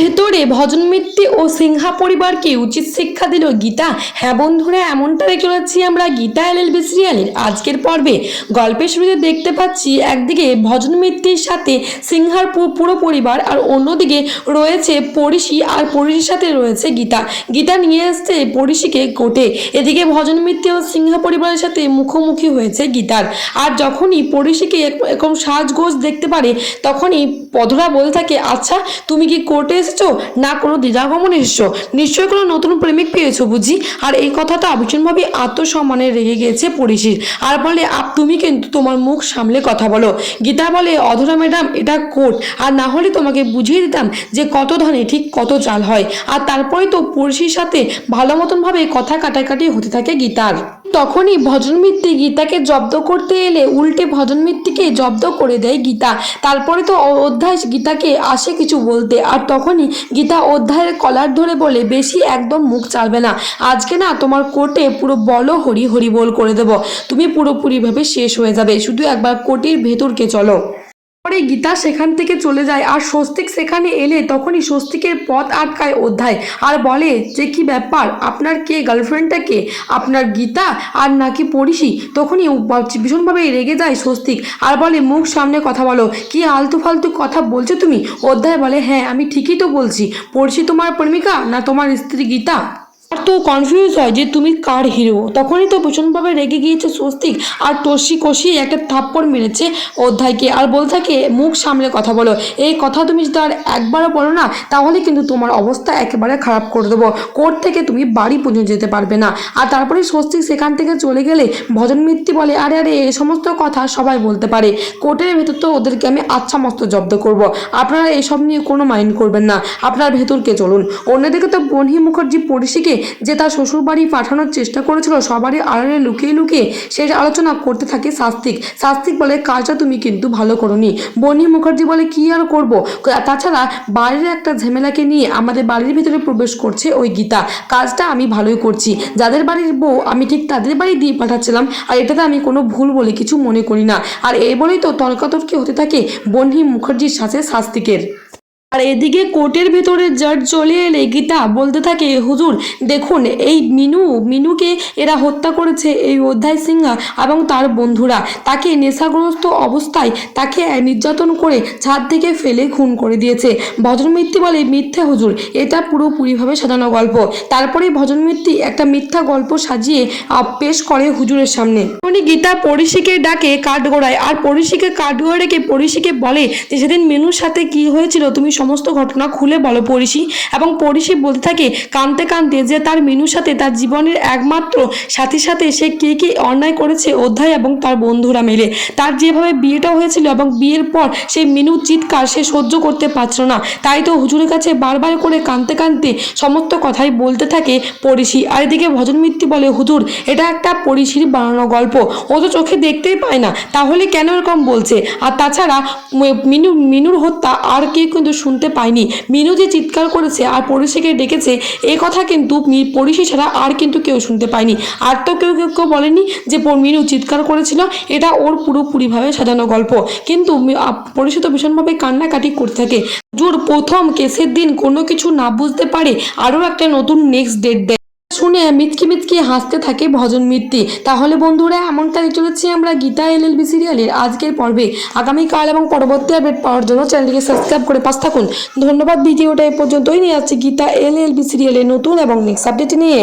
ভেতরে ভজন মিত্তি ও সিংহা পরিবারকে উচিত শিক্ষা দিল গীতা। হ্যাঁ বন্ধুরা এমনটা এমনটাই চলেছি আমরা গীতা এল এল বি সিরিয়ালের আজকের পর্বে। গল্পের শুরুতে দেখতে পাচ্ছি একদিকে ভজন মিত্তির সাথে সিংহার পুরো পরিবার আর অন্যদিকে রয়েছে পড়িশি আর পড়িশির সাথে রয়েছে গীতা। গীতা নিয়ে এসছে পড়িশিকে কোটে। এদিকে ভজন মিত্তি ও সিংহা পরিবারের সাথে মুখোমুখি হয়েছে গীতার। আর যখনই এক- এরকম সাজগোজ দেখতে পারে, তখনই পধরা বলতে থাকে আচ্ছা তুমি কি কোর্টে এসেছ? না, কোনো দ্বিধাগমনে এসেছ? নিশ্চয়ই কোনো নতুন প্রেমিক পেয়েছ বুঝি? আর এই কথাটা ভীষণভাবে আত্মসম্মানে রেগে গিয়েছে পরিশির। আর বলে, আপ, তুমি কিন্তু তোমার মুখ সামলে কথা বলো। গীতা বলে, অধরা ম্যাডাম, এটা কোর্ট আর না হলে তোমাকে বুঝিয়ে দিতাম যে কত ধনে ঠিক কত চাল হয়। আর তারপরে তো পড়শির সাথে ভালো মতনভাবে কথা কাটাকাটি হতে থাকে গীতার। তখনই ভজন মিত্তি গীতাকে জব্দ করতে এলে উল্টে ভজন মিত্তিকে জব্দ করে দেয় গীতা। তারপরে তো অধ্যায় গীতাকে আসে কিছু বলতে। আর তখনই গীতা অধ্যায়ের কলার ধরে বলে, বেশি একদম মুখ চালবে না। আজকে না তোমার কোর্টে পুরো বলো হরি হরি বল করে দেব। তুমি পুরোপুরিভাবে শেষ হয়ে যাবে। শুধু একবার কোটির ভেতরকে চলো। পরে গীতা সেখান থেকে চলে যায় আর স্বস্তিক সেখানে এলে তখনই স্বস্তিকের পথ আটকায় অধ্যায় আর বলে যে কি ব্যাপার? আপনার কে? গার্লফ্রেন্ডটা কে? আপনার গীতা? আর নাকি পড়িসি? তখনই ভীষণভাবে রেগে যায় স্বস্তিক আর বলে, মুখ সামনে কথা বলো। কি আলতু ফালতু কথা বলছো তুমি? অধ্যায় বলে হ্যাঁ আমি ঠিকই তো বলছি। পড়শি তোমার প্রেমিকা না তোমার স্ত্রী গীতা? আর তো কনফিউজ হয় যে তুমি কার হিরো তখনই তো ভীষণভাবে রেগে গিয়েছে স্বস্তিক আর টসি কষিয়ে একটা থাপ্পড় মেরেছে অধ্যায়কে। আর বলতে থাকে, মুখ সামলে কথা বলো। এই কথা তুমি যদি আর একবারও বলো না, তাহলে কিন্তু তোমার অবস্থা একেবারে খারাপ করে দেবো। কোর্ট থেকে তুমি বাড়ি পর্যন্ত যেতে পারবে না। আর তারপরে স্বস্তিক সেখান থেকে চলে গেলে ভজন মিত্তি বলে, আরে আরে এই সমস্ত কথা সবাই বলতে পারে। কোর্টের ভেতর তো ওদেরকে আমি আচ্ছা মস্ত জব্দ করব। আপনারা এসব নিয়ে কোনো মাইন্ড করবেন না। আপনার ভেতরকে চলুন। অন্যদিকে তো বনহি মুখার্জি পড়শিকে যে তার শ্বশুর বাড়ি পাঠানোর চেষ্টা করেছিল, সবারই আড়ালে লুকিয়ে লুকিয়ে সেই আলোচনা করতে থাকে শাস্তিক। শাস্তিক বলে, কাজটা তুমি কিন্তু ভালো করনি। বনি মুখার্জি বলে, কি আর করব? তাছাড়া বাড়ির একটা ঝামেলাকে নিয়ে আমাদের বাড়ির ভিতরে প্রবেশ করছে ওই গীতা। কাজটা আমি ভালোই করছি। যাদের বাড়ির বউ, আমি ঠিক তাদের বাড়ি দিয়ে পাঠাচ্ছিলাম, আর এটাতে আমি কোনো ভুল বলে কিছু মনে করি না। আর এই বলেই তো তর্কাতর্কি হতে থাকে বন্হি মুখার্জির সাথে শাস্তিকের। আর এদিকে কোর্টের ভেতরে জাজ চলে এলে গীতা বলতে থাকে, হুজুর, দেখুন, এই মিনু, মিনুকে এরা হত্যা করেছে, এই অধ্যায় সিংহা এবং তার বন্ধুরা। তাকে নেশাগ্রস্ত অবস্থায় তাকে নির্যাতন করে ছাদ থেকে ফেলে খুন করে দিয়েছে। ভজন মিত্তি বলে, মিথ্যা হুজুর, এটা পুরোপুরিভাবে সাজানো গল্প। তারপরে ভজন মিত্তি একটা মিথ্যা গল্প সাজিয়ে পেশ করে হুজুরের সামনে। উনি গীতা পরিশিকে ডাকে কাঠগোড়ায়, আর পরিশিকে কাঠগোড়া রেখে পরিশিকে বলে যে, সেদিন মিনুর সাথে কি হয়েছিল? তুমি সমস্ত ঘটনা খুলে বলো পড়িশি। এবং পড়িশি বলতে থাকে, কানতে কানতে যে তার মিনুর সাথে তার জীবনের একমাত্র সাথে সাথে সে কে কে অন্যায় করেছে অধ্যায় এবং তার বন্ধুরা মিলে। তার যেভাবে বিয়েটা হয়েছিল এবং বিয়ের পর সেই মিনু চিৎকার সে সহ্য করতে পারছিল না। তাই তো হুজুরের কাছে বারবার করে কানতে কানতে সমস্ত কথাই বলতে থাকে পড়িশি। আর এদিকে ভজন মিত্তি বলে, হুজুর, এটা একটা পড়িশির বানানো গল্প। ও তো চোখে দেখতেই পায় না। তাহলে কেন এরকম বলছে? আর তাছাড়া মিনু, মিনুর হত্যা আর কেউ কিন্তু শুনতে পায়নি মিনু যে চিৎকার করেছে আর পড়িশিকে ডেকেছে, এ কথা কিন্তু মি- ছাড়া আর কিন্তু কেউ শুনতে পায়নি আর তো কেউ কেউ কেউ বলেনি যে মিনু চিৎকার করেছিল, এটা ওর পুরোপুরিভাবে সাজানো গল্প। কিন্তু মি- তো ভীষণভাবে কান্নাকাটি করতে থাকে। জোর, প্রথম কেসের দিন কোনো কিছু না বুঝতে পারে আরও একটা নতুন নেক্সট ডেট দেয়। শুনে মিতকি মিতকি হাসতে থাকে ভজন মিত্তি। তাহলে বন্ধুরা, এমনটাই চলেছি আমরা গীতা এল এল বি সিরিয়ালের আজকের পর্বে। আগামীকাল এবং পরবর্তী আপডেট পাওয়ার জন্য চ্যানেলটিকে সাবস্ক্রাইব করে পাশ থাকুন। ধন্যবাদ, ভিডিওটা এ পর্যন্তই। নিয়ে আসছি গীতা এল এল বি সিরিয়ালের নতুন এবং নেক্সট আপডেট নিয়ে।